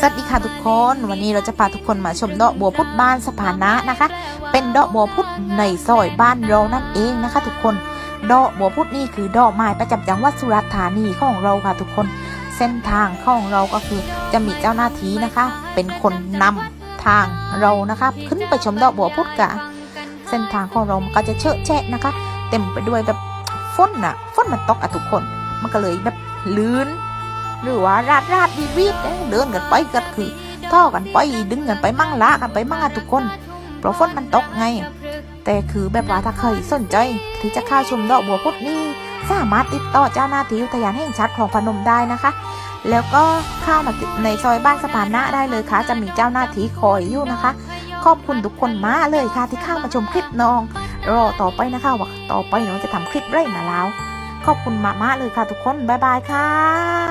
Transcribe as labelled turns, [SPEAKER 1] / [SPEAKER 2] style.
[SPEAKER 1] สวัสดีค่ะทุกคนวันนี้เราจะพาทุกคนมาชมดอกบัวพุธบ้านสะพานะนะคะ เป็นดอกบัวพุธในซอยบ้านเรานั่นเองนะคะ ทุกคนดอกบัวพุธนี่คือดอกไม้ประจำจังหวัดสุราษฎร์ธานีของเราค่ะทุกคนเส้นทางของเราก็คือจะมีเจ้าหน้าที่นะคะ เป็นคนนำทางเรานะคะขึ้นไปชมดอกบัวพุธกะเส้นทางของเรามันก็จะเชอะแชะนะคะ เต็มไปด้วยแบบฝนน่ะฝนมันตกอะทุกคน มันก็เลยแบบลื่น หรือว่าราดราดวีดวีดเดินกันไปก็คือท่อกันไปดึงกันไปมั่งละกันไปมั่งอะทุกคนเพราะฝนมันตกไง แต่คือแบบว่าถ้าใครสนใจที่จะเข้าชมดอกบัวพุธนี่สามารถติดต่อเจ้าหน้าที่อุทยานแห่งชาติคลองพนมได้นะคะ แล้วก็เข้ามาในซอยบ้านสะพานนะได้เลยค่ะ จะมีเจ้าหน้าที่คอยอยู่นะคะ ขอบคุณทุกคนมากเลยค่ะที่เข้ามาชมคลิปน้อง รอต่อไปนะคะว่าต่อไปน้องจะทำคลิปไรมาแล้ว ขอบคุณมากๆเลยค่ะทุกคน บ๊ายบายค่ะ